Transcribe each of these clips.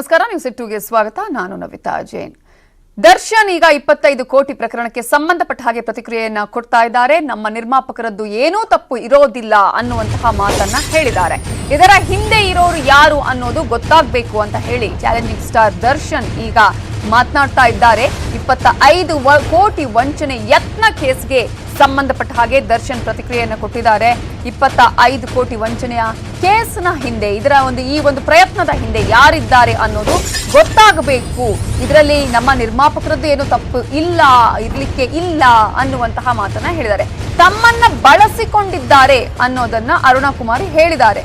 ನಮಸ್ಕಾರ ನ್ಯೂಸ್ ಟೂಗೆ ಸ್ವಾಗತ. ನಾನು ನವಿತಾ ಜೈನ್. ದರ್ಶನ್ ಈಗ ಇಪ್ಪತ್ತೈದು ಕೋಟಿ ಪ್ರಕರಣಕ್ಕೆ ಸಂಬಂಧಪಟ್ಟ ಹಾಗೆ ಪ್ರತಿಕ್ರಿಯೆಯನ್ನ ಕೊಡ್ತಾ ಇದ್ದಾರೆ. ನಮ್ಮ ನಿರ್ಮಾಪಕರದ್ದು ಏನೂ ತಪ್ಪು ಇರೋದಿಲ್ಲ ಅನ್ನುವಂತಹ ಮಾತನ್ನ ಹೇಳಿದ್ದಾರೆ. ಇದರ ಹಿಂದೆ ಇರೋರು ಯಾರು ಅನ್ನೋದು ಗೊತ್ತಾಗಬೇಕು ಅಂತ ಹೇಳಿ ಚಾಲೆಂಜಿಂಗ್ ಸ್ಟಾರ್ ದರ್ಶನ್ ಈಗ ಮಾತನಾಡ್ತಾ ಇದ್ದಾರೆ. ಇಪ್ಪತ್ತ ಐದು ಕೋಟಿ ವಂಚನೆ ಯತ್ನ ಕೇಸ್ಗೆ ಸಂಬಂಧಪಟ್ಟ ಹಾಗೆ ದರ್ಶನ್ ಪ್ರತಿಕ್ರಿಯೆಯನ್ನು ಕೊಟ್ಟಿದ್ದಾರೆ. ಇಪ್ಪತ್ತ ಐದು ಕೋಟಿ ವಂಚನೆಯ ಕೇಸ್ನ ಹಿಂದೆ, ಇದರ ಒಂದು ಈ ಒಂದು ಪ್ರಯತ್ನದ ಹಿಂದೆ ಯಾರಿದ್ದಾರೆ ಅನ್ನೋದು ಗೊತ್ತಾಗಬೇಕು. ಇದರಲ್ಲಿ ನಮ್ಮ ನಿರ್ಮಾಪಕರದ್ದು ಏನು ತಪ್ಪು ಇಲ್ಲ, ಇರ್ಲಿಕ್ಕೆ ಇಲ್ಲ ಅನ್ನುವಂತಹ ಮಾತನ್ನ ಹೇಳಿದ್ದಾರೆ. ತಮ್ಮನ್ನ ಬಳಸಿಕೊಂಡಿದ್ದಾರೆ ಅನ್ನೋದನ್ನ ಅರುಣಕುಮಾರಿ ಹೇಳಿದ್ದಾರೆ.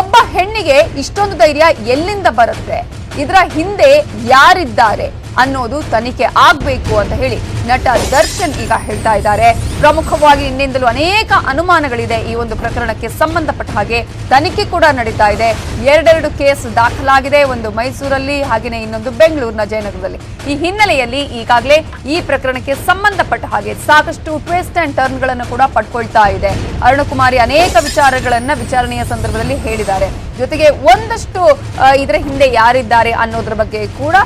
ಒಬ್ಬ ಹೆಣ್ಣಿಗೆ ಇಷ್ಟೊಂದು ಧೈರ್ಯ ಎಲ್ಲಿಂದ ಬರುತ್ತೆ? ಇದರ ಹಿಂದೆ ಯಾರಿದ್ದಾರೆ ಅನ್ನೋದು ತನಿಖೆ ಆಗ್ಬೇಕು ಅಂತ ಹೇಳಿ ನಟ ದರ್ಶನ್ ಈಗ ಹೇಳ್ತಾ ಇದ್ದಾರೆ. ಪ್ರಮುಖವಾಗಿ ಇನ್ನಿಂದಲೂ ಅನೇಕ ಅನುಮಾನಗಳಿದೆ ಈ ಒಂದು ಪ್ರಕರಣಕ್ಕೆ ಸಂಬಂಧಪಟ್ಟ ಹಾಗೆ ತನಿಖೆ ಕೂಡ ನಡೀತಾ ಇದೆ. ಎರಡೆರಡು ಕೇಸ್ ದಾಖಲಾಗಿದೆ, ಒಂದು ಮೈಸೂರಲ್ಲಿ ಹಾಗೆಯೇ ಇನ್ನೊಂದು ಬೆಂಗಳೂರಿನ ಜಯನಗರದಲ್ಲಿ. ಈ ಹಿನ್ನೆಲೆಯಲ್ಲಿ ಈಗಾಗಲೇ ಈ ಪ್ರಕರಣಕ್ಕೆ ಸಂಬಂಧಪಟ್ಟ ಹಾಗೆ ಸಾಕಷ್ಟು ಟ್ವಿಸ್ಟ್ ಅಂಡ್ ಟರ್ನ್ಗಳನ್ನು ಕೂಡ ಪಡ್ಕೊಳ್ತಾ ಇದೆ. ಅರುಣಕುಮಾರಿ ಅನೇಕ ವಿಚಾರಗಳನ್ನು ವಿಚಾರಣೆಯ ಸಂದರ್ಭದಲ್ಲಿ ಹೇಳಿದ್ದಾರೆ. ಜೊತೆಗೆ ಒಂದಷ್ಟು ಇದರ ಹಿಂದೆ ಯಾರಿದ್ದಾರೆ ಅನ್ನೋದ್ರ ಬಗ್ಗೆ ಕೂಡ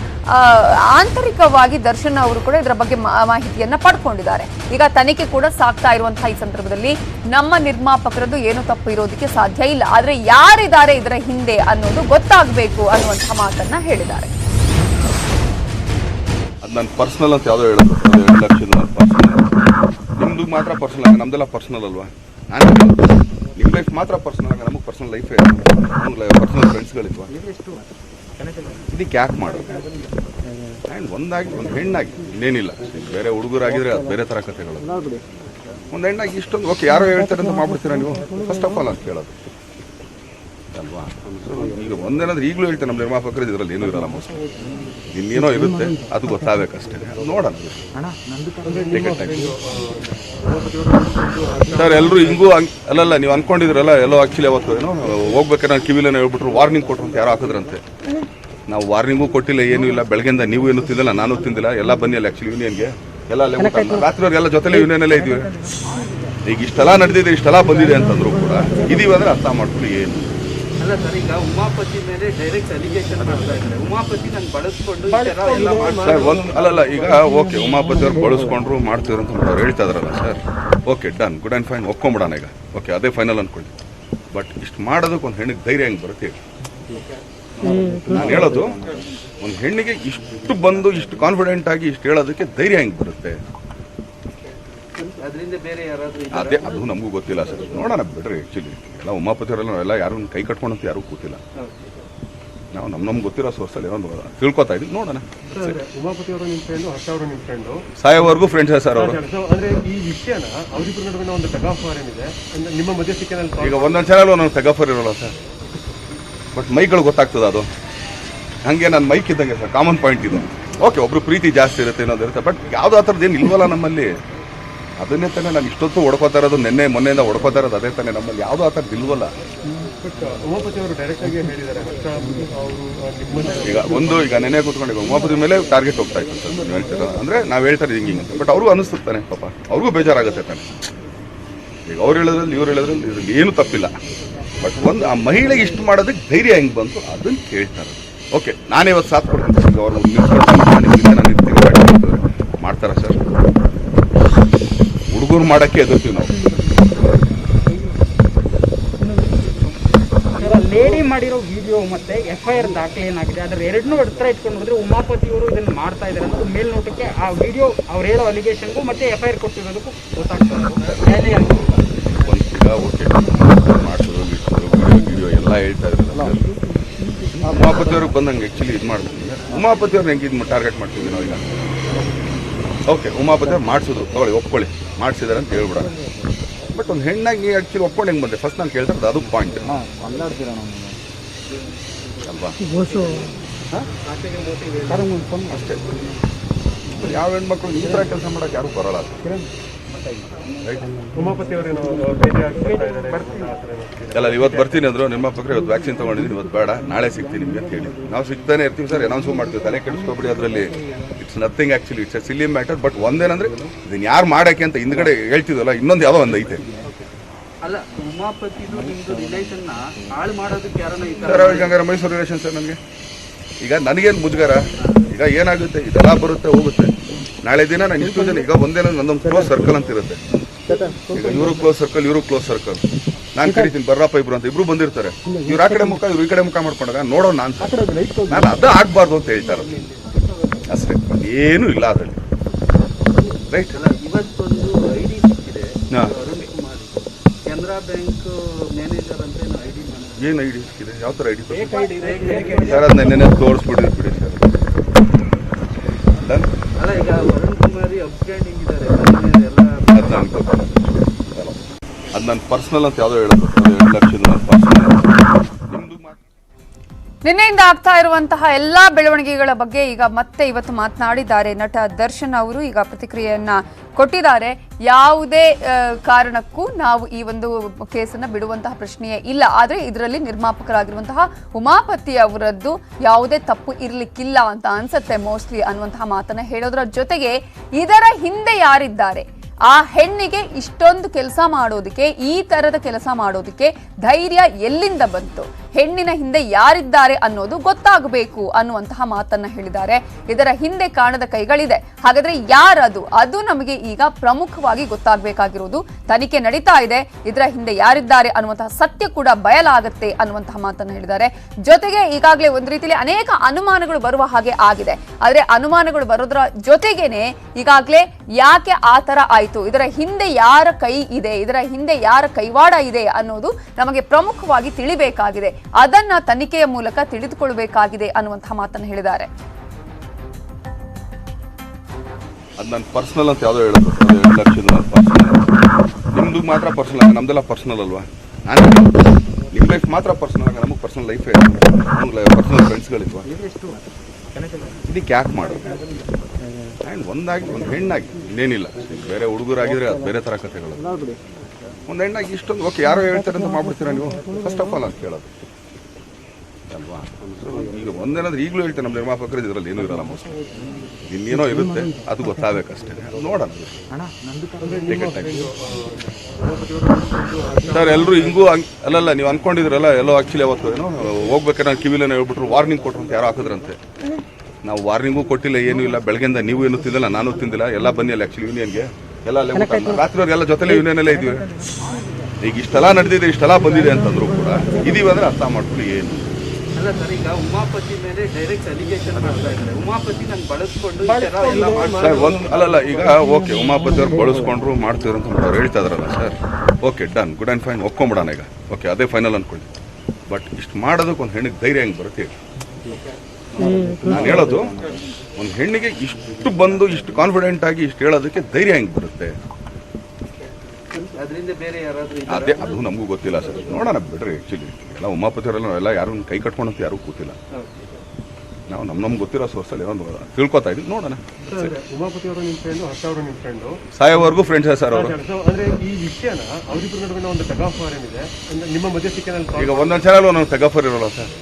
ಆಂತರಿಕವಾಗಿ ದರ್ಶನ್ ಅವರು ಕೂಡ ಇದರ ಬಗ್ಗೆ ಮಾಹಿತಿಯನ್ನ ಪಡ್ಕೊಂಡಿದ್ದಾರೆ. ಈಗ ತನಿಖೆ ಕೂಡ ಸಾಗ್ತಾ ಇರುವಂತಹ ಈ ಸಂದರ್ಭದಲ್ಲಿ ನಮ್ಮ ನಿರ್ಮಾಪಕರದ್ದು ಏನು ತಪ್ಪು ಇರೋದಕ್ಕೆ ಸಾಧ್ಯ ಇಲ್ಲ. ಆದ್ರೆ ಯಾರಿದ್ದಾರೆ ಇದರ ಹಿಂದೆ ಅನ್ನೋದು ಗೊತ್ತಾಗಬೇಕು ಅನ್ನುವಂತಹ ಮಾತನ್ನ ಹೇಳಿದ್ದಾರೆ. ನನ್ನ ಪರ್ಸನಲ್ ಅಂತ ಹೇಳೋದು ಮಾತ್ರ ಪರ್ಸನಲ್ ನಮ್ದೆಲ್ಲ ಪರ್ಸನಲ್ ಅಲ್ವಾ? ನಾನು ನಿಮ್ಮ ಲೈಫ್ ಮಾತ್ರ ಪರ್ಸನಲ್ ಪರ್ಸನಲ್ ಲೈಫೇ ಪರ್ಸನಲ್ ಫ್ರೆಂಡ್ಸ್ಗಳಿಲ್ವಾ ಇದಕ್ಕೆ ಯಾಕೆ ಮಾಡೋದು? ಆ್ಯಂಡ್ ಒಂದಾಗಿ, ಒಂದು ಹೆಣ್ಣಾಗಿ, ಇನ್ನೇನಿಲ್ಲ. ಬೇರೆ ಹುಡುಗರಾಗಿದ್ರೆ ಅದು ಬೇರೆ ಥರ ಕಥೆಗಳು. ಒಂದು ಹೆಣ್ಣಾಗಿ ಇಷ್ಟೊಂದು ಓಕೆ, ಯಾರೋ ಹೇಳ್ತಾರೆ ಅಂತ ಮಾಡ್ಬಿಡ್ತೀರಾ ನೀವು? ಫಸ್ಟ್ ಆಫ್ ಆಲ್ ಅಂತ ಕೇಳೋದು. ಅಲ್ವಾ ಈಗ ಒಂದೇನಾದ್ರೆ ಈಗಲೂ ಹೇಳ್ತೇನೆ ನಮ್ಮ ನಿರ್ಮಾಪಕರು ಇದರಲ್ಲಿ ಏನೂ ಇರಲ್ಲ ಮೋಸ ಇನ್ನೇನೋ ಇರುತ್ತೆ ಅದು ಗೊತ್ತಾಗಬೇಕಷ್ಟೇ. ನೋಡೋಣ. ಸರ್ ಎಲ್ಲರೂ ಹಿಂಗೂ ಅಲ್ಲಲ್ಲ ನೀವು ಅನ್ಕೊಂಡಿದ್ರಲ್ಲ ಎಲ್ಲೋ ಆಕ್ಚುಲಿ ಅವತ್ತು ಏನೋ ಹೋಗ್ಬೇಕಾದ್ರೆ ನಾನು ಕಿವಿಲೇನೋ ಹೇಳ್ಬಿಟ್ರು ವಾರ್ನಿಂಗ್ ಕೊಟ್ರು ಅಂತ ಯಾರೋ ಹಾಕಿದ್ರಂತೆ. ನಾವು ವಾರ್ನಿಂಗು ಕೊಟ್ಟಿಲ್ಲ ಏನೂ ಇಲ್ಲ ಬೆಳಗ್ಗೆಯಿಂದ ನೀವು ಏನು ತಿಂದಿಲ್ಲ ನಾನು ತಿಂದಿಲ್ಲ ಎಲ್ಲ ಬನ್ನಿ ಅಲ್ಲಿ ಆಕ್ಚುಲಿ ಯೂನಿಯನ್ಗೆ ಎಲ್ಲ ಅಲ್ಲೇ ಊಟ ರಾತ್ರಿ ಎಲ್ಲ ಜೊತೆಲೆ ಯೂನಿಯನಲ್ಲೇ ಇದ್ದೀವಿ ಈಗ ಇಷ್ಟೆಲ್ಲ ನಡೆದಿದೆ ಇಷ್ಟೆಲ್ಲ ಬಂದಿದೆ ಅಂತಂದ್ರು ಕೂಡ ಇದೀವಿ ಅಂದರೆ ಅರ್ಥ ಮಾಡ್ಕೊಳ್ಳಿ ಏನು. ಅಲ್ಲ ಸರ್ ಈಗ ಉಮಾಪತಿ ಮೇಲೆ ಡೈರೆಕ್ಟ್ ಅಲಿಗೇಷನ್ ಮಾಡ್ತಾ ಇದ್ದಾರೆ. ಉಮಾಪತಿ ನಾನು ಬಳಸ್ಕೊಂಡು ಅಲ್ಲಲ್ಲ ಈಗ ಓಕೆ ಉಮಾಪತಿ ಅವ್ರು ಬಳಸ್ಕೊಂಡ್ರು ಮಾಡ್ತಿದ್ರು ಅಂತ ಅವ್ರು ಹೇಳ್ತಾ ಇದ್ರಲ್ಲ sir. Okay done good and fine ಒಪ್ಕೊಂಬಿಡೋಣ ಈಗ. ಓಕೆ ಅದೇ ಫೈನಲ್ ಅನ್ಕೊಳ್ಳಿ. ಬಟ್ ಇಷ್ಟು ಮಾಡೋದಕ್ಕೆ ಒಂದು ಹೆಣ್ಣಿಗೆ ಧೈರ್ಯ ಹೆಂಗೆ ಬರುತ್ತೆ ಹೇಳಿ. ನಾನು ಹೇಳೋದು ಒಂದು ಹೆಣ್ಣಿಗೆ ಇಷ್ಟು ಬಂದು ಇಷ್ಟು ಕಾನ್ಫಿಡೆಂಟ್ ಆಗಿ ಇಷ್ಟು ಹೇಳೋದಕ್ಕೆ ಧೈರ್ಯ ಹೆಂಗೆ ಬರುತ್ತೆ? ಅದೇ ಅದು ನಮಗೂ ಗೊತ್ತಿಲ್ಲ ಸರ್. ನೋಡೋಣ ಬಿಡ್ರಿ ಆ್ಯಕ್ಚುಲಿ ಎಲ್ಲ ಉಮಾಪತಿ ಅವರೆಲ್ಲ ನಾವೆಲ್ಲ ಯಾರು ಕೈ ಕಟ್ಕೊಂಡಂತ ಯಾರು ಕೂತಿಲ್ಲ ನಾವು ನಮ್ಮ ನಮ್ಗೆ ಗೊತ್ತಿರೋ ಸೋರ್ಸಲ್ಲಿ ಏನೋ ತಿಳ್ಕೊತಾ ಇದ್ದೀವಿ ನೋಡೋಣ. ಉಮಾಪತಿ ಅವರು ನಿಮ್ಮ ಫ್ರೆಂಡು ಹರ್ಷ ಅವರು ನಿಮ್ಮ ಫ್ರೆಂಡು ಸಾಯೋವರೆಗೂ ಫ್ರೆಂಡ್ಸ್ ಸರ್ ಅವರು. ಅಂದ್ರೆ ಈ ವಿಷಯನ ಅವರಿಬ್ಬರ ನಡುವಿನ ಒಂದು ಟಗಾಫರ್ ಏನಿದೆ? ನಿಮ್ಮ ಮಧ್ಯೆ ಸಿಕ್ಕಿನ ಈಗ ಒಂದೊಂದು ಚಾನಲ್ ಒಂದೊಂದು ಟಗಾಫರ್ ಇರೋಲ್ಲ ಸರ್? ಬಟ್ ಮೈಕ್ಗಳು ಗೊತ್ತಾಗ್ತದೆ ಅದು? ಹಾಗೆ ನಾನು ಮೈಕ್ ಇದ್ದಂಗೆ ಸರ್ ಕಾಮನ್ ಪಾಯಿಂಟ್ ಇದು. ಓಕೆ ಒಬ್ರು ಪ್ರೀತಿ ಜಾಸ್ತಿ ಇರುತ್ತೆ ಅನ್ನೋದು ಇರುತ್ತೆ. ಬಟ್ ಯಾವುದೋ ಆ ಥರದ್ದು ಏನು ಇಲ್ವಲ್ಲ ನಮ್ಮಲ್ಲಿ? ಅದನ್ನೇ ತಾನೇ ನಾನು ಇಷ್ಟೊತ್ತು ಹೊಡ್ಕೋತಾ ಇರೋದು ನಿನ್ನೆ ಮೊನ್ನೆಯಿಂದ ಹೊಡ್ಕೋತಾ ಇರೋದು ಅದೇ ತಾನೇ ನಮ್ಮಲ್ಲಿ ಯಾವುದೋ ಆ ಥರದ್ದು ಇಲ್ವಲ್ಲ ಈಗ ಒಂದು ಈಗ ನೆನೆ ಕೂತ್ಕೊಂಡು ಈಗ ಉಮಾಪತಿ ಮೇಲೆ ಟಾರ್ಗೆಟ್ ಹೋಗ್ತಾ ಇತ್ತು ಸರ್ ನೀವು ಅಂದರೆ ನಾವು ಹೇಳ್ತಾರೆ ಹಿಂಗೆ ಹಿಂಗೆ ಬಟ್ ಅವ್ರಿಗೂ ಅನಿಸ್ತಾನೆ ಪಾಪ ಅವ್ರಿಗೂ ಬೇಜಾರಾಗುತ್ತೆ ತಾನೆ ಈಗ ಅವ್ರು ಹೇಳೋದ್ರಲ್ಲಿ ಇವ್ರು ಹೇಳೋದ್ರಲ್ಲಿ ಇದ್ರಲ್ಲಿ ಏನೂ ತಪ್ಪಿಲ್ಲ ಬಟ್ ಒಂದು ಆ ಮಹಿಳೆಗೆ ಇಷ್ಟು ಮಾಡೋದಕ್ಕೆ ಧೈರ್ಯ ಹೆಂಗೆ ಬಂತು ಅದನ್ನು ಕೇಳ್ತಾರೆ ಓಕೆ ನಾನೇ ಇವತ್ತು ಸಾಥ್ ಕೊಡ್ತೀನಿ ಅವ್ರು ಮಾಡ್ತಾರೆ. ಸರ್ ಮಾಡೋಕ್ಕೆ ಎದುರ್ತೀವಿ ನಾವು. ಲೇಡಿ ಮಾಡಿರೋ ವಿಡಿಯೋ ಮತ್ತೆ ಎಫ್ ಐ ಆರ್ ದಾಖಲೆ ಏನಾಗಿದೆ? ಅದ್ರ ಎರಡನ್ನೂ ಹತ್ರ ಇಟ್ಕೊಂಡು ಹೋದ್ರೆ ಉಮಾಪತಿ ಅವರು ಇದನ್ನ ಮಾಡ್ತಾ ಇದ್ದಾರೆ ಅನ್ನೋದು ಮೇಲ್ನೋಟಕ್ಕೆ ಆ ವಿಡಿಯೋ ಅವ್ರು ಹೇಳೋ ಅಲಿಗೇಷನ್ಗೂ ಮತ್ತೆ ಎಫ್ ಐ ಆರ್ ಕೊಟ್ಟಿರೋದಕ್ಕೂ ಗೊತ್ತಾಗ್ತದೆ ಈಗ ವಿಡಿಯೋ ಎಲ್ಲ ಹೇಳ್ತಾ ಇದ್ರಲ್ಲ ಉಮಾಪತಿ ಅವ್ರಿಗೆ ಬಂದಂಗೆ ಆ್ಯಕ್ಚುಲಿ ಇದು ಮಾಡ್ತೀವಿ ಉಮಾಪತಿ ಅವ್ರನ್ನ ಹೆಂಗೆ ಇದು ಟಾರ್ಗೆಟ್ ಮಾಡ್ತೀವಿ ನಾವೀಗ? ಓಕೆ ಉಮಾಪತಿ ಅವ್ರು ಮಾಡಿಸಿದ್ರು ತಗೊಳ್ಳಿ ಒಪ್ಕೊಳ್ಳಿ. ಮಾಡಿಸಿದಾರೆ ಅಂತ ಹೇಳ್ಬಿಡೋಣ. ಬಟ್ ಒಂದು ಹೆಣ್ಣಾಗಿ ನೀವು ಆ್ಯಕ್ಚುಲಿ ಒಪ್ಕೊಂಡು ಹೆಂಗೆ ಬಂದೆ ಫಸ್ಟ್ ನಾನು ಕೇಳ್ತಾರೆ ಅದು ಪಾಯಿಂಟ್ ಅಲ್ವಾ? ಅಷ್ಟೇ. ಯಾವ ಹೆಣ್ಮಕ್ಳು ಈ ಥರ ಕೆಲಸ ಮಾಡೋಕೆ ಯಾರು ಬರಲ್ಲ. ಎಲ್ಲ ಇವತ್ತು ಬರ್ತೀನಿ ಅಂದ್ರು. ಪಕ್ಕ ಇವತ್ತು ವ್ಯಾಕ್ಸಿನ್ ತಗೊಂಡಿದ್ದೀನಿ. ಇವತ್ತು ಬೇಡ. ನಾಳೆ ಸಿಗ್ತೀನಿ ನಿಮಗೆ ಅಂತ ಹೇಳಿ. ನಾವು ಸಿಗ್ತಾನೆ ಇರ್ತೀವಿ ಸರ್. ಅನೌನ್ಸ್ ಮಾಡ್ತೀವಿ. ತಲೆ ಕೆಡಿಸ್ಕೊಬಿಡಿ ಅದರಲ್ಲಿ. It's nothing actually it's a silly matter but ಒಂದೇನಂದ್ರೆ ಇದನ್ನ ಯಾರು ಮಾಡಕ್ಕೆ ಅಂತ ಹಿಂದ್ಗಡೆ ಹೇಳ್ತಿದ್ವಲ್ಲ ಇನ್ನೊಂದು ಯಾವುದೋ ಒಂದು ಐತೆ. ಅಲ್ಲ ಉಮಾಪತಿದು ಮೈಸೂರು ರಿಲೇಷನ್ ಸರ್ ನನಗೆ ಈಗ ನನಗೇನು ಮುಜುಗರ? ಈಗ ಏನಾಗುತ್ತೆ? ಇದೆಲ್ಲ ಬರುತ್ತೆ ಹೋಗುತ್ತೆ. ನಾಳೆ ದಿನ ನಾನು ಇಷ್ಟು ಜನ ಈಗ ಒಂದೇ ನಂದೊಂದು ಕ್ಲೋಸ್ ಸರ್ಕಲ್ ಅಂತ ಇರುತ್ತೆ. ಈಗ ಇವರು ಕ್ಲೋಸ್ ಸರ್ಕಲ್ ಇವರು ಕ್ಲೋಸ್ ಸರ್ಕಲ್ ನಾನು ಕರಿತೀನಿ ಬರ್ರಪ್ಪ ಇಬ್ರು ಅಂತ. ಇಬ್ರು ಬಂದಿರ್ತಾರೆ. ಇವ್ರು ಆ ಕಡೆ ಮುಖ ಇವ್ರು ಈ ಕಡೆ ಮುಖ ಮಾಡ್ಕೊಂಡಾಗ ನೋಡೋ ನಾನು ನಾನು ಅದು ಆಗ್ಬಾರ್ದು ಅಂತ ಹೇಳ್ತಾರೆ ಅಷ್ಟೇ. ಏನೂ ಇಲ್ಲ ಅದರಲ್ಲಿ. ರೈಟ್ ಅಲ್ಲ ಇವತ್ತೊಂದು ಐ ಡಿ ಸಿಕ್ಕಿದೆ. ಅರುಣ್ ಕುಮಾರ್. ಕೆನರಾ ಬ್ಯಾಂಕ್ ಮ್ಯಾನೇಜರ್ ಅಂತ ಏನೋ ಐ ಡಿ ಏನು ಐಡಿ ಸಿಕ್ಕಿದೆ? ಯಾವ ಥರ ಐಡಿ ಮಾಡಿದ್ರು ಸರ್ ಅದು ನೆನ್ನೆ ತೋರಿಸ್ಬಿಡಿ ಬಿಡಿ ಸರ್ ಅಲ್ಲ ಈಗ ವರುಣ್ ಕುಮಾರಿ ಅಪ್ಸ್ಟ್ಯಾಂಡಿಂಗ್ ಇದ್ದಾರೆ ಎಲ್ಲ ಅದು ನಾನು ಅದು ನನ್ನ ಪರ್ಸ್ನಲ್ ಅಂತ ಯಾವುದೋ ಹೇಳೋದು. ಎರಡು ಲಕ್ಷದ ಪರ್ಸ್ನಲ್ ನಿನ್ನೆಯಿಂದ ಆಗ್ತಾ ಇರುವಂತಹ ಎಲ್ಲಾ ಬೆಳವಣಿಗೆಗಳ ಬಗ್ಗೆ ಈಗ ಮತ್ತೆ ಇವತ್ತು ಮಾತನಾಡಿದ್ದಾರೆ ನಟ ದರ್ಶನ್ ಅವರು. ಈಗ ಪ್ರತಿಕ್ರಿಯೆಯನ್ನ ಕೊಟ್ಟಿದ್ದಾರೆ. ಯಾವುದೇ ಕಾರಣಕ್ಕೂ ನಾವು ಈ ಒಂದು ಕೇಸನ್ನು ಬಿಡುವಂತಹ ಪ್ರಶ್ನೆಯೇ ಇಲ್ಲ. ಆದ್ರೆ ಇದರಲ್ಲಿ ನಿರ್ಮಾಪಕರಾಗಿರುವಂತಹ ಉಮಾಪತಿ ಅವರದ್ದು ಯಾವುದೇ ತಪ್ಪು ಇರಲಿಕ್ಕಿಲ್ಲ ಅಂತ ಅನ್ಸುತ್ತೆ ಮೋಸ್ಟ್ಲಿ ಅನ್ನುವಂತಹ ಮಾತನ್ನ ಹೇಳೋದ್ರ ಜೊತೆಗೆ ಇದರ ಹಿಂದೆ ಯಾರಿದ್ದಾರೆ? ಆ ಹೆಣ್ಣಿಗೆ ಇಷ್ಟೊಂದು ಕೆಲಸ ಮಾಡೋದಕ್ಕೆ, ಈ ತರದ ಕೆಲಸ ಮಾಡೋದಕ್ಕೆ ಧೈರ್ಯ ಎಲ್ಲಿಂದ ಬಂತು? ಹೆಣ್ಣಿನ ಹಿಂದೆ ಯಾರಿದ್ದಾರೆ ಅನ್ನೋದು ಗೊತ್ತಾಗಬೇಕು ಅನ್ನುವಂತಹ ಮಾತನ್ನ ಹೇಳಿದ್ದಾರೆ. ಇದರ ಹಿಂದೆ ಕಾಣದ ಕೈಗಳಿದೆ. ಹಾಗಾದ್ರೆ ಯಾರದು? ಅದು ನಮಗೆ ಈಗ ಪ್ರಮುಖವಾಗಿ ಗೊತ್ತಾಗಬೇಕಾಗಿರೋದು. ತನಿಖೆ ನಡೀತಾ ಇದೆ. ಇದರ ಹಿಂದೆ ಯಾರಿದ್ದಾರೆ ಅನ್ನುವಂತಹ ಸತ್ಯ ಕೂಡ ಬಯಲಾಗತ್ತೆ ಅನ್ನುವಂತಹ ಮಾತನ್ನ ಹೇಳಿದ್ದಾರೆ. ಜೊತೆಗೆ ಈಗಾಗಲೇ ಒಂದು ರೀತಿಯಲ್ಲಿ ಅನೇಕ ಅನುಮಾನಗಳು ಬರುವ ಹಾಗೆ ಆಗಿದೆ. ಆದ್ರೆ ಅನುಮಾನಗಳು ಬರೋದ್ರ ಜೊತೆಗೇನೆ ಈಗಾಗಲೇ ಯಾಕೆ ಆ ತರ ಆಯ್ತು? ಇದರ ಹಿಂದೆ ಯಾರ ಕೈ ಇದೆ? ಇದರ ಹಿಂದೆ ಯಾರ ಕೈವಾಡ ಇದೆ ಅನ್ನೋದು ನಮಗೆ ಪ್ರಮುಖವಾಗಿ ತಿಳಿಬೇಕಾಗಿದೆ. ಅದನ್ನ ತನಿಖೆಯ ಮೂಲಕ ತಿಳಿದುಕೊಳ್ಳಬೇಕಾಗಿದೆ ಅನ್ನುವಂತಹ ಮಾತನ್ನು ಹೇಳಿದ್ದಾರೆ. ಅದು ಪರ್ಸ್ನಲ್ ಅಂತ ಯಾವುದೋ ಹೇಳೋದು. ನಿಮ್ಮದು ಮಾತ್ರ ಪರ್ಸನಲ್ ನಮ್ದೆಲ್ಲ ಪರ್ಸನಲ್ ಅಲ್ವಾ? ನಾನು ನಿಮ್ಮ ಲೈಫ್ ಮಾತ್ರ ಪರ್ಸನಲ್ ಆಗ ನಮಗೆ ಪರ್ಸನಲ್ ಲೈಫ್ ಪರ್ಸನಲ್ ಫ್ರೆಂಡ್ಸ್ಗಳಿಲ್ವಾ ಇದಕ್ಕೆ ಯಾಕೆ ಮಾಡೋದು? ಆ್ಯಂಡ್ ಒಂದಾಗಿ, ಒಂದು ಹೆಣ್ಣಾಗಿ, ಇನ್ನೇನಿಲ್ಲ. ಬೇರೆ ಹುಡುಗರಾಗಿದ್ರೆ ಅದು ಬೇರೆ ಥರ ಕಥೆಗಳು. ಒಂದು ಹೆಣ್ಣಾಗಿ ಇಷ್ಟೊಂದು ಓಕೆ ಯಾರೋ ಹೇಳ್ತಾರೆ ಅಂತ ಮಾಡ್ಬಿಡ್ತೀರಾ ನೀವು? ಫಸ್ಟ್ ಆಫ್ ಆಲ್ ಅಂತ ಕೇಳೋದು. ಅಲ್ವಾ ಈಗ ಒಂದೇನಾದ್ರೆ ಈಗಲೂ ಹೇಳ್ತೇನೆ ನಮ್ಮ ನಿರ್ಮಾಪಕರು ಇದರಲ್ಲಿ ಏನೂ ಇರಲ್ಲ ಮೋಸ್ಟ್ ಇನ್ನೇನೋ ಇರುತ್ತೆ ಅದು ಗೊತ್ತಾಗಬೇಕಷ್ಟೇ. ನೋಡೋಣ. ಸರ್ ಎಲ್ಲರೂ ಹಿಂಗೂ ಅಲ್ಲಲ್ಲ ನೀವು ಅನ್ಕೊಂಡಿದ್ರಲ್ಲ ಎಲ್ಲೋ ಆಕ್ಚುಲಿ ಅವತ್ತು ಏನೋ ಹೋಗ್ಬೇಕಾದ್ರೆ ನಾನು ಕಿವಿಲೇನೋ ಹೇಳ್ಬಿಟ್ರು ವಾರ್ನಿಂಗ್ ಕೊಟ್ರು ಅಂತ ಯಾರೋ ಹಾಕಿದ್ರಂತೆ. ನಾವು ವಾರ್ನಿಂಗೂ ಕೊಟ್ಟಿಲ್ಲ ಏನೂ ಇಲ್ಲ. ಬೆಳಗ್ಗೆಯಿಂದ ನೀವು ಏನು ತಿಂದಿಲ್ಲ ನಾನು ತಿಂದಿಲ್ಲ. ಎಲ್ಲ ಬನ್ನಿ ಅಲ್ಲಿ ಆ್ಯಕ್ಚುಲಿ ಯೂನಿಯನ್ಗೆ ಎಲ್ಲ ಅಲ್ಲೇ ರಾತ್ರಿ ಎಲ್ಲ ಜೊತೆಲೇ ಯೂನಿಯನಲ್ಲೇ ಇದ್ದೀವಿ ಈಗ ಇಷ್ಟೆಲ್ಲ ನಡೆದಿದೆ ಇಷ್ಟೆಲ್ಲ ಬಂದಿದೆ ಅಂತಂದ್ರು ಕೂಡ ಇದೀವಿ ಅಂದ್ರೆ ಅರ್ಥ ಮಾಡ್ಕೊಳ್ಳಿ ಏನು. ಅಲ್ಲ ಸರ್ ಈಗ ಉಮಾಪತಿ ಮೇಲೆ ಡೈರೆಕ್ಟ್ ಅಲಿಗೇಷನ್ ಮಾಡ್ತಾ ಇದ್ದಾರೆ. ಉಮಾಪತಿ ನಂಗೆ ಬಳಸ್ಕೊಂಡು ಅಲ್ಲಲ್ಲ ಈಗ ಓಕೆ ಉಮಾಪತಿ ಅವ್ರು ಬಳಸ್ಕೊಂಡ್ರು ಮಾಡ್ತಿದ್ರು ಅಂತ ಅವ್ರು ಹೇಳ್ತಾ ಇದ್ರಲ್ಲ sir. Okay done good and fine ಒಪ್ಕೊಂಬಿಡೋಣ ಈಗ. ಓಕೆ ಅದೇ ಫೈನಲ್ ಅನ್ಕೊಳ್ಳಿ. ಬಟ್ ಇಷ್ಟು ಮಾಡೋದಕ್ಕೆ ಒಂದು ಹೆಣ್ಣಿಗೆ ಧೈರ್ಯ ಹೆಂಗೆ ಬರುತ್ತೆ ನಾನು ಹೇಳೋದು ಒಂದು ಹೆಣ್ಣಿಗೆ ಇಷ್ಟು ಬಂದು ಇಷ್ಟು ಕಾನ್ಫಿಡೆಂಟ್ ಆಗಿ ಇಷ್ಟು ಹೇಳೋದಕ್ಕೆ ಧೈರ್ಯ ಹೆಂಗೆ ಬರುತ್ತೆ? ಅದೇ ಅದು ನಮಗೂ ಗೊತ್ತಿಲ್ಲ ಸರ್. ನೋಡೋಣ ಬಿಡ್ರಿ ಆ್ಯಕ್ಚುಲಿ ಎಲ್ಲ ಉಮಾಪತಿರಲ್ಲ ಎಲ್ಲ ಯಾರು ಕೈ ಅಂತ ಯಾರಿಗೂ ಕೂತಿಲ್ಲ. ನಾವು ನಮ್ಮ ನಮ್ಗೆ ಗೊತ್ತಿರೋ ಸೋರ್ಸಲ್ಲಿ ಏನೋ ತಿಳ್ಕೊತಾ ಇದ್ದೀವಿ ನೋಡೋಣ. ಉಮಾಪತಿ ಅವರು ನಿಮ್ಮ ಫ್ರೆಂಡು ಹರ್ಷ ಅವರು ನಿಮ್ಮ ಫ್ರೆಂಡು ಸಾಯೋವರೆಗೂ ಫ್ರೆಂಡ್ಸ್ ಸರ್ ಅವರು. ಅಂದ್ರೆ ಈ ವಿಷಯನ ಅವರಿಬ್ಬರ ನಡುವಿನ ಒಂದು ಟಗಾಫಾರ್ ಏನಿದೆ? ಅಂದ್ರೆ ನಿಮ್ಮ ನಾನು ಈಗ ಒಂದೊಂದು ಚಾನಲ್ ಒಂದೊಂದು ತೆಗಫರ್ ಇರೋಲ್ಲ ಸರ್.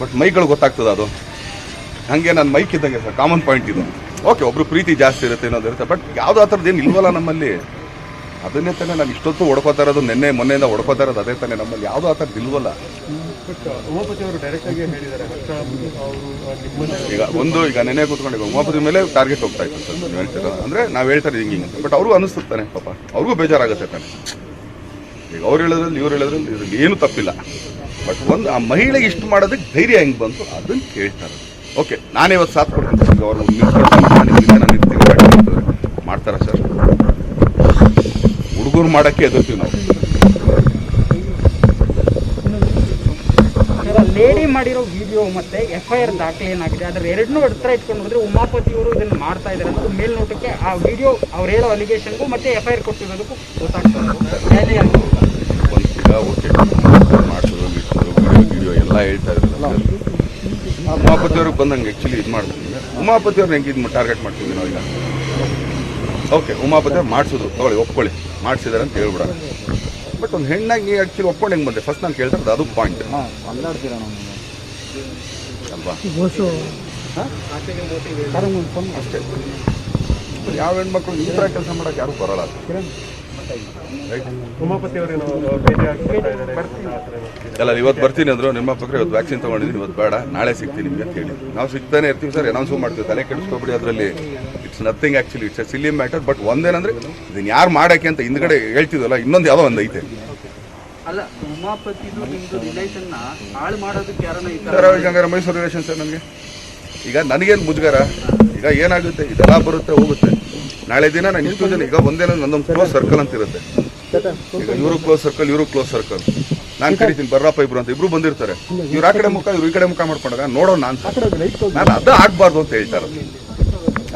ಬಟ್ ಮೈಗಳು ಗೊತ್ತಾಗ್ತದೆ ಅದು. ಹಾಗೆ ನನ್ನ ಮೈಕ್ ಇದ್ದಂಗೆ ಸರ್ ಕಾಮನ್ ಪಾಯಿಂಟ್ ಇದು. ಓಕೆ ಒಬ್ರು ಪ್ರೀತಿ ಜಾಸ್ತಿ ಇರುತ್ತೆ ಅನ್ನೋದು ಇರುತ್ತೆ ಬಟ್ ಯಾವುದೋ ಆ ಥರದ್ದು ಏನು ಇಲ್ವಲ್ಲ ನಮ್ಮಲ್ಲಿ. ಅದನ್ನೇ ತಾನೆ ನಾನು ಇಷ್ಟೊತ್ತು ಹೊಡ್ಕೋತಾ ಇರೋದು ನಿನ್ನೆ ಮೊನ್ನೆಯಿಂದ ಹೊಡ್ಕೋತಾ ಇರೋದು ಅದೇ ತಾನೇ ನಮ್ಮಲ್ಲಿ ಯಾವುದೋ ಆ ಥರದ್ದು ಇಲ್ವಲ್ಲ ಅವರು ಈಗ ಒಂದು ಈಗ ನೆನೆ ಕೂತ್ಕೊಂಡು ಈಗ ಉಮಾಪತಿ ಮೇಲೆ ಟಾರ್ಗೆಟ್ ಹೋಗ್ತಾ ಇತ್ತು ಸರ್ ನೀವು ಹೇಳ್ತೀರ ಅಂದರೆ ನಾವು ಹೇಳ್ತಾರೆ ಹಿಂಗೆ ಹಿಂಗೆ ಅಂತ ಬಟ್ ಅವ್ರಿಗೂ ಅನಿಸ್ತಾನೆ ತಾನೆ ಪಾಪ. ಅವ್ರಿಗೂ ಬೇಜಾರಾಗುತ್ತೆ ತಾನೆ. ಈಗ ಅವ್ರು ಹೇಳೋದ್ರಲ್ಲಿ ಇವ್ರು ಹೇಳೋದ್ರಲ್ಲಿ ಇದ್ರಲ್ಲಿ ಏನು ತಪ್ಪಿಲ್ಲ. ಬಟ್ ಒಂದು ಆ ಮಹಿಳೆಗೆ ಇಷ್ಟು ಮಾಡೋದಕ್ಕೆ ಧೈರ್ಯ ಹೆಂಗೆ ಬಂತು? ಅದನ್ನು ಕೇಳ್ತಾರೆ. ಓಕೆ ನಾನೇ ಇವತ್ತು ಸಾಥ್ ಕೊಡ್ತೀನಿ. ಅವ್ರು ನಿಂತ್ಕೊಂಡು ನಾನು ನಿಂತೀನಿ ಮಾಡ್ತಾರಾ ಸರ್? ಹುಡುಗರು ಮಾಡೋಕ್ಕೆ ಎದುರ್ತೀವಿ ನಾವು. ಲೇಡಿ ಮಾಡಿರೋ ವಿಡಿಯೋ ಮತ್ತೆ ಎಫ್ ಐ ಆರ್ ದಾಖಲೆ ಏನಾಗಿದೆ? ಅದ್ರ ಎರಡನ್ನೂ ಹತ್ರ ಇಟ್ಕೊಂಡು ಹೋದ್ರೆ ಉಮಾಪತಿ ಅವರು ಇದನ್ನ ಮಾಡ್ತಾ ಇದ್ದಾರೆ ಅನ್ನೋದು ಮೇಲ್ನೋಟಕ್ಕೆ ಆ ವಿಡಿಯೋ ಅವ್ರು ಹೇಳೋ ಅಲಿಗೇಷನ್ಗೂ ಮತ್ತೆ ಎಫ್ ಐ ಆರ್ ಕೊಟ್ಟಿರೋದಕ್ಕೂ ವಿಡಿಯೋ ಎಲ್ಲ ಹೇಳ್ತಾ ಇದ್ದಾರೆ ಉಮಾಪತಿ ಅವ್ರಿಗೆ ಬಂದಂಗೆ ಆ್ಯಕ್ಚುಲಿ ಇದು ಮಾಡ್ತೀನಿ ಉಮಾಪತಿ ಅವ್ರನ್ನ ಹೆಂಗೆ ಇದು ಟಾರ್ಗೆಟ್ ಮಾಡ್ತೀವಿ ನಾವು ಈಗ ಓಕೆ ಉಮಾಪತಿ ಅವ್ರು ಮಾಡಿಸಿದ್ರು ತಗೊಳ್ಳಿ ಒಪ್ಕೊಳ್ಳಿ. ಮಾಡಿಸಿದಾರೆ ಅಂತ ಹೇಳ್ಬಿಡೋಣ ಬಟ್ ಒಂದು ಹೆಣ್ಣಾಗಿ ಆ್ಯಕ್ಚುಲಿ ಒಪ್ಕೊಂಡು ಹೆಂಗೆ ಬಂದೆ? ಫಸ್ಟ್ ನಾನು ಕೇಳ್ತಾರೆ ಅದು ಪಾಯಿಂಟ್ ಅಲ್ವಾ? ಅಷ್ಟೇ. ಯಾವ ಹೆಣ್ಮಕ್ಳು ಈ ಥರ ಕೆಲಸ ಮಾಡೋಕೆ ಯಾರು ಬರಲ್ಲ. ಅಲ್ಲ ಇವತ್ತು ಬರ್ತೀನಿ ಅಂದ್ರು ಪಕ್ಕ ಇವತ್ತು ವ್ಯಾಕ್ಸಿನ್ ತಗೊಂಡಿದ್ದೀನಿ ಇವತ್ತು ಬೇಡ. ನಾಳೆ ಸಿಗ್ತೀನಿ ನಿಮಗೆ ಅಂತ ಹೇಳಿ. ನಾವು ಸಿಗ್ತಾನೆ ಇರ್ತೀವಿ ಸರ್ ಅನೌನ್ಸ್ ಮಾಡ್ತೀವಿ ತಲೆ ಕೆಡಿಸ್ಕೊಬಿಡಿ ಅದರಲ್ಲಿ. It's nothing actually it's a silly matter but ಒಂದೇನಂದ್ರೆ ಇದನ್ನ ಯಾರು ಮಾಡಕ್ಕೆ ಅಂತ ಹಿಂದ್ಗಡೆ ಹೇಳ್ತಿದ್ವಲ್ಲ ಇನ್ನೊಂದು ಯಾವುದೋ ಒಂದು ಐತೆ. ಅಲ್ಲ ಉಮಾಪತಿದು ನಿಮ್ದು ರಿಲೇಷನ್ನ ಹಾಳು ಮಾಡೋದಕ್ಕೆ ಯಾರನ್ನ ಈ ಮೈಸೂರು ರಿಲೇಷನ್ ಸರ್ ನನಗೆ ಈಗ ನನಗೇನು ಮುಜುಗರ? ಈಗ ಏನಾಗುತ್ತೆ? ಇದೆಲ್ಲ ಬರುತ್ತೆ ಹೋಗುತ್ತೆ. ನಾಳೆ ದಿನ ನಾನು ಇಷ್ಟು ಜನ ಈಗ ಒಂದೇನ ನನ್ನೊಂದು ಕ್ಲೋಸ್ ಸರ್ಕಲ್ ಅಂತ ಇರುತ್ತೆ. ಈಗ ಇವರು ಕ್ಲೋಸ್ ಸರ್ಕಲ್ ಇವರು ಕ್ಲೋಸ್ ಸರ್ಕಲ್ ನಾನು ಕರಿತೀನಿ ಬರ್ರಪ್ಪ ಇಬ್ರು ಅಂತ. ಇಬ್ರು ಬಂದಿರ್ತಾರೆ. ಇವ್ರು ಆ ಕಡೆ ಮುಖ ಇವ್ರು ಈ ಕಡೆ ಮುಖ ಮಾಡ್ಕೊಂಡಾಗ ನೋಡೋಣ ನಾನು ನಾನು ಅದು ಆಗ್ಬಾರ್ದು ಅಂತ ಹೇಳ್ತಾ ಇರೋದು.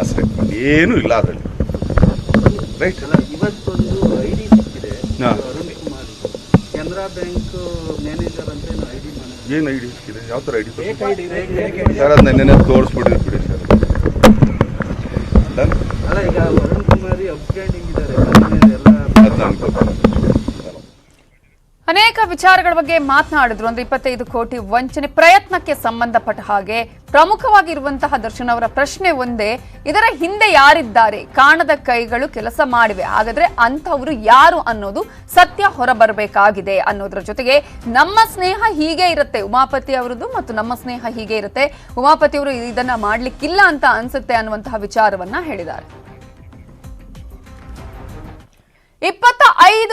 ಅಷ್ಟೇ ಏನೂ ಇಲ್ಲ ಅದರಲ್ಲಿ. ರೈಟ್ ಅಲ್ಲ ಇವತ್ತೊಂದು ಐ ಡಿ ಸಿಕ್ಕಿದೆ. ಅರುಣ್ ಕುಮಾರ್. ಕೆನರಾ ಬ್ಯಾಂಕ್ ಮ್ಯಾನೇಜರ್ ಅಂತ ಏನೋ ಐ ಡಿ ಏನು ಐಡಿ ಇದೆ ಯಾವ ಥರ ಐಡಿ ಸರ್ ಅದನ್ನ ನೆನೆ ತೋರಿಸ್ಬಿಡಿ ಬಿಡಿ ಸರ್ ಅಲ್ಲ ಈಗ ಅರುಣ್ ಕುಮಾರಿ ಅಪ್ಸ್ಟ್ಯಾಂಡಿಂಗ್ ಇದ್ದಾರೆ. ಎಲ್ಲ ಅದು ನನಗೆ ಗೊತ್ತಿಲ್ಲ ಅನೇಕ ವಿಚಾರಗಳ ಬಗ್ಗೆ ಮಾತನಾಡಿದ್ರು. ಅಂದ್ರೆ ಇಪ್ಪತ್ತೈದು ಕೋಟಿ ವಂಚನೆ ಪ್ರಯತ್ನಕ್ಕೆ ಸಂಬಂಧಪಟ್ಟ ಹಾಗೆ ಪ್ರಮುಖವಾಗಿರುವಂತಹ ದರ್ಶನ್ ಅವರ ಪ್ರಶ್ನೆ ಒಂದೇ, ಇದರ ಹಿಂದೆ ಯಾರಿದ್ದಾರೆ? ಕಾಣದ ಕೈಗಳು ಕೆಲಸ ಮಾಡಿವೆ. ಹಾಗಾದ್ರೆ ಅಂತವರು ಯಾರು ಅನ್ನೋದು ಸತ್ಯ ಹೊರಬರಬೇಕಾಗಿದೆ ಅನ್ನೋದ್ರ ಜೊತೆಗೆ ನಮ್ಮ ಸ್ನೇಹ ಹೀಗೆ ಇರುತ್ತೆ. ಉಮಾಪತಿ ಅವರದ್ದು ಮತ್ತು ನಮ್ಮ ಸ್ನೇಹ ಹೀಗೆ ಇರುತ್ತೆ. ಉಮಾಪತಿ ಅವರು ಇದನ್ನ ಮಾಡ್ಲಿಕ್ಕಿಲ್ಲ ಅಂತ ಅನ್ಸುತ್ತೆ ಅನ್ನುವಂತಹ ವಿಚಾರವನ್ನ ಹೇಳಿದ್ದಾರೆ. ಇಪ್ಪತ್ತ ಐದು